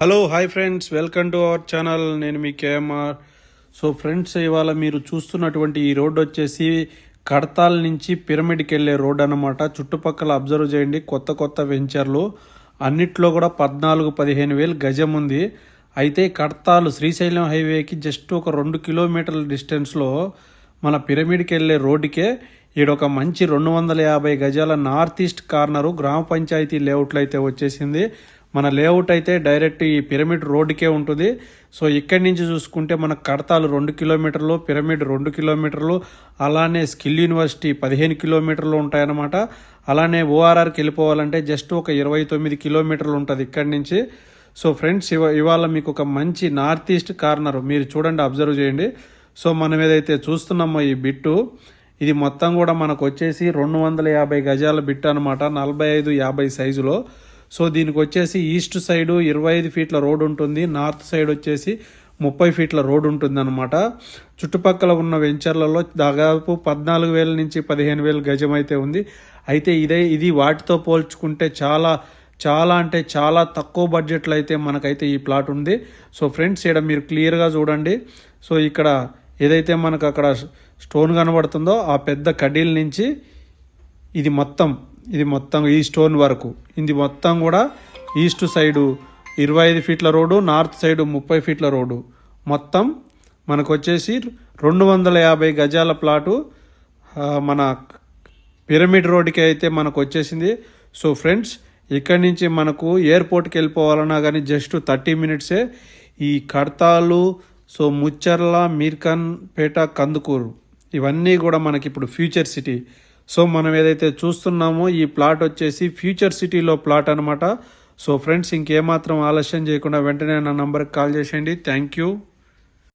Hello hi friends welcome to our channel నేను మీ KMR so friends ఇవాళ మీరు చూస్తున్నటువంటి ఈ రోడ్డు వచ్చేసి కడతాల్ నుంచి పిరమిడ్కి వెళ్ళే రోడ్ అన్నమాట. చుట్టుపక్కల అబ్జర్వ్ చేయండి. కొత్త కొత్త వెంచర్లు. అన్నిట్లో కూడా పద్నాలుగు పదిహేను వేలు గజం ఉంది. అయితే కడతాలు శ్రీశైలం హైవేకి జస్ట్ ఒక రెండు కిలోమీటర్ల డిస్టెన్స్లో మన పిరమిడ్కి వెళ్ళే రోడ్డుకే ఈడొక మంచి రెండు వందల యాభై గజాల నార్త్ ఈస్ట్ కార్నరు గ్రామ పంచాయతీ లేఅవుట్లో అయితే వచ్చేసింది. మన లేఅవుట్ అయితే డైరెక్ట్ ఈ పిరమిడ్ రోడ్డుకే ఉంటుంది. సో ఇక్కడి నుంచి చూసుకుంటే మన కడతాలు రెండు కిలోమీటర్లు పిరమిడ్ రెండు కిలోమీటర్లు అలానే స్కిల్ యూనివర్సిటీ పదిహేను కిలోమీటర్లు ఉంటాయన్నమాట. అలానే ఓఆర్ఆర్కి వెళ్ళిపోవాలంటే జస్ట్ ఒక ఇరవై తొమ్మిది కిలోమీటర్లు ఉంటుంది ఇక్కడి నుంచి. సో ఫ్రెండ్స్ ఇవ ఇవాళ మీకు ఒక మంచి నార్త్ ఈస్ట్ కార్నర్ మీరు చూడండి అబ్జర్వ్ చేయండి. సో మనం ఏదైతే చూస్తున్నామో ఈ బిట్టు ఇది మొత్తం కూడా మనకు వచ్చేసి రెండు వందల యాభై గజాల బిట్ అనమాట నలభై ఐదు యాభై సైజులో. సో దీనికి వచ్చేసి ఈస్ట్ సైడ్ ఇరవై ఐదు ఫీట్ల రోడ్ ఉంటుంది నార్త్ సైడ్ వచ్చేసి ముప్పై ఫీట్ల రోడ్ ఉంటుంది అనమాట చుట్టుపక్కల ఉన్న వెంచర్లలో దాదాపు పద్నాలుగు వేల నుంచి పదిహేను వేల గజం అయితే ఉంది. అయితే ఇదే ఇది వాటితో పోల్చుకుంటే చాలా చాలా అంటే చాలా తక్కువ బడ్జెట్లో అయితే మనకైతే ఈ ప్లాట్ ఉంది. సో ఫ్రెండ్స్ ఇక్కడ మీరు క్లియర్గా చూడండి. సో ఇక్కడ ఏదైతే మనకు అక్కడ స్టోన్ కనబడుతుందో ఆ పెద్ద కడ్డీల నుంచి ఇది మొత్తం ఇది మొత్తం ఈ స్టోన్ వరకు. ఇది మొత్తం కూడా ఈస్ట్ సైడు ఇరవై ఐదు ఫీట్ల రోడ్డు నార్త్ సైడు ముప్పై ఫీట్ల రోడ్డు. మొత్తం మనకు వచ్చేసి రెండు వందల యాభై గజాల ప్లాటు మన పిరమిడ్ రోడ్డుకి అయితే మనకు వచ్చేసింది. సో ఫ్రెండ్స్ ఇక్కడి నుంచి మనకు ఎయిర్పోర్ట్కి వెళ్ళిపోవాలన్నా కానీ జస్ట్ థర్టీ మినిట్సే. ఈ కడతాలు సో ముచ్చర్ల మీర్ఖాన్ పేట కందుకూరు ఇవన్నీ కూడా మనకి ఇప్పుడు ఫ్యూచర్ సిటీ. సో మనం ఏదైతే చూస్తున్నామో ఈ ప్లాట్ వచ్చేసి ఫ్యూచర్ సిటీలో ప్లాట్ అనమాట సో ఫ్రెండ్స్ ఇంకేమాత్రం ఆలస్యం చేయకుండా వెంటనే నా నంబర్కి కాల్ చేసేయండి. Thank you.